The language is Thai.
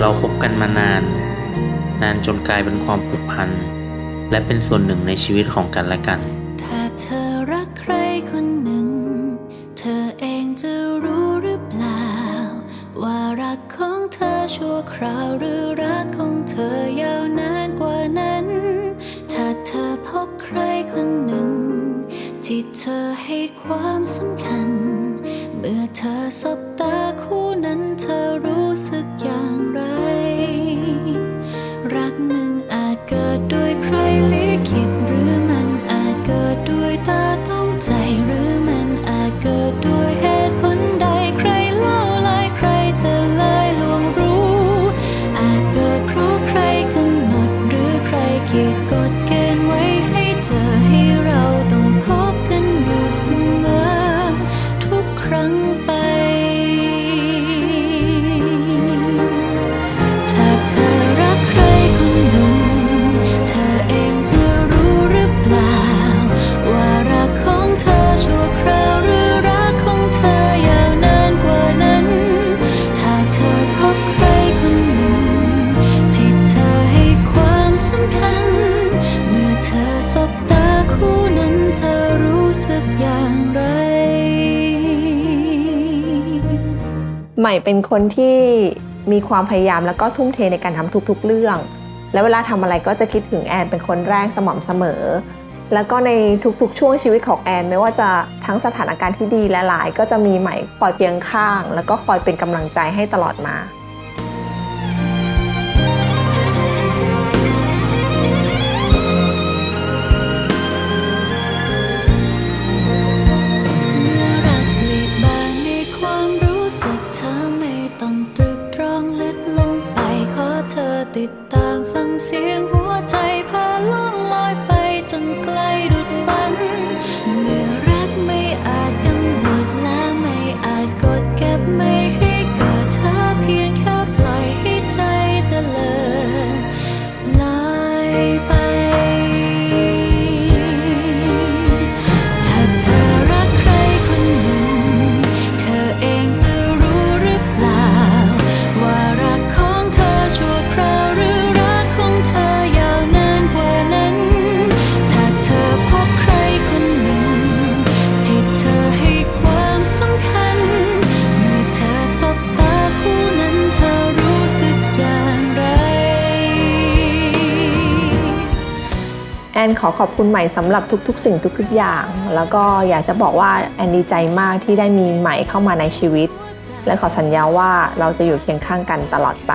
เราคบกันมานาน นานจนกลายเป็นความผูกพัน และเป็นส่วนหนึ่งในชีวิตของกันและกัน ถ้าเธอรักใครคนหนึ่ง เธอเองจะรู้หรือเปล่า ว่ารักของเธอชั่วคราวหรือรักของเธอยาวนานกว่านั้น ถ้าเธอพบใครคนหนึ่ง ที่เธอให้ความสำคัญ เมื่อเธอสบตาคู่นั้นเธอรู้สึก ใหม่เป็นคนที่มีความพยายามแล้วก็ทุ่มเทในการทำทุก ๆ เรื่อง และเวลาทำอะไรก็จะคิดถึงแอนเป็นคนแรกสม่ำเสมอ แล้วก็ในทุกๆ ช่วงชีวิตของแอนไม่ว่าจะทั้งสถานการณ์ที่ดีและหลาย ก็จะมีใหม่คอยเพียงข้าง แล้วก็คอยเป็นกำลังใจให้ตลอดมา ติดต แอนขอขอบคุณใหม่สำหรับทุกๆ สิ่งทุกๆอย่าง แล้วก็อยากจะบอกว่าแอนดีใจมากที่ได้มีใหม่เข้ามาในชีวิต และขอสัญญาว่าเราจะอยู่เคียงข้างกันตลอดไป